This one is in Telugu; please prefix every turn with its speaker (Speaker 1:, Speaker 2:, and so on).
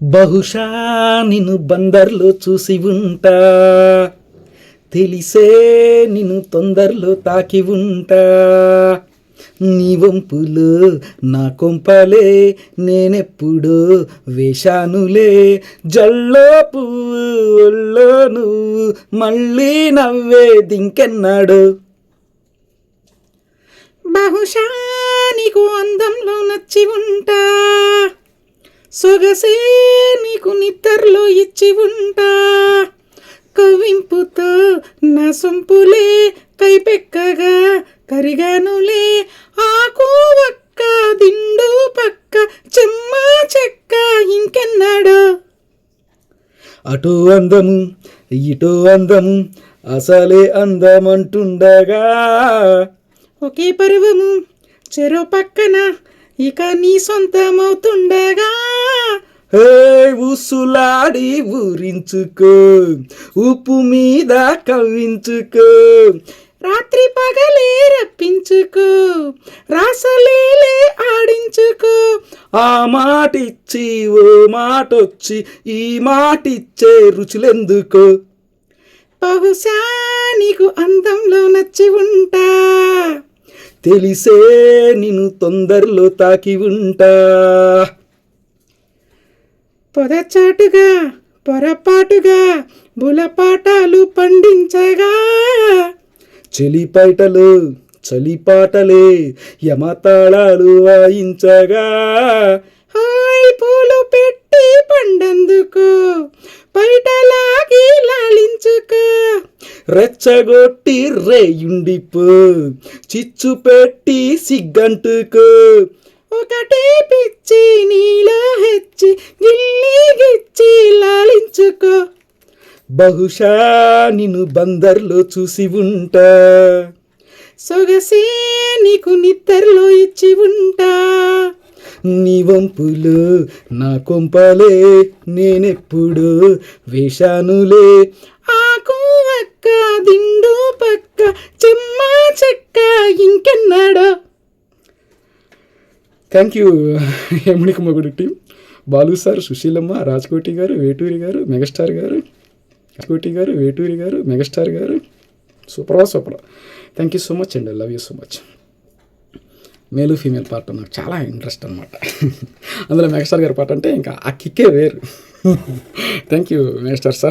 Speaker 1: బహుశా నిన్ను బందర్లో చూసి ఉంటా. తెలిసే నిన్ను తొందరలో తాకి ఉంటా. నీ వంపులు నా కొంపలే నేనెప్పుడూ వేషానులే. జల్లో పువ్వు ఒళ్ళో నువ్వు మళ్ళీ నవ్వేదింకెన్నాడు బహుశా నీకు అందంలో నచ్చి ఉంటా. సొగసే నీకు నిద్రలో ఇచ్చి ఉంటా. కవ్వింపుతో నా సొంపులే కైపెక్కగా కరిగానులే. ఆకు ఒక్క దిండు పక్క చెమ్మ చెక్క ఇంకెన్నాడు. అటు అందము ఇటు అందము అసలే అందమంటుండగా. ఒకే పర్వము చెరో పక్కన ఇక నీ సొంతమవుతుండగా. హే ఊసులాడి ఊరించుకో. ఉప్పు మీద కవ్వించుకో. రాత్రి పగలే రప్పించుకో. రాసలేలే ఆడించుకో. ఆ మాటిచ్చి ఓ మాటొచ్చి ఈ మాటిచ్చే రుచులెందుకో? బహుశా నీకు అందంలో నచ్చి ఉంటా. తెలిసే నిన్ను తొందరలో తాకి ఉంటా. పొదచాటుగా పొరపాటుగా బులపాటాలు పండించగా. చెలిపైటలు చలిపాటలే యమతాళాలు వాయించగా. రెచ్చగొట్టి రేయుండిపో. చిచ్చు పెట్టి సిగ్గంటుకో. ఒకటే పిచ్చి నీలో హెచ్చి గిల్లి గిచ్చి లాలించుకో. బహుశా నిన్ను బందర్లో చూసి ఉంటా. సొగసే నీకు నిద్రలో ఇచ్చి ఉంటా. నీ వంపులు నా కొంపలే నేనెప్పుడు వేషానులే ఆ దిండు పక్క చెమ్మ చెక్క ఇంకెన్నాడో. థ్యాంక్ యూ యమునిక మొగుడు team Balu sir Susheelamma Rajkoti garu Veturi garu megastar గారు రాజ్కోటి గారు Veturi garu megastar garu. Super super thank you so much అండి love you so much male female part నాకు చాలా ఇంట్రెస్ట్ అనమాట అందులో మెగాస్టార్ గారి పాట అంటే ఇంకా ఆ కిక్కే వేరు. Thank you megastar sir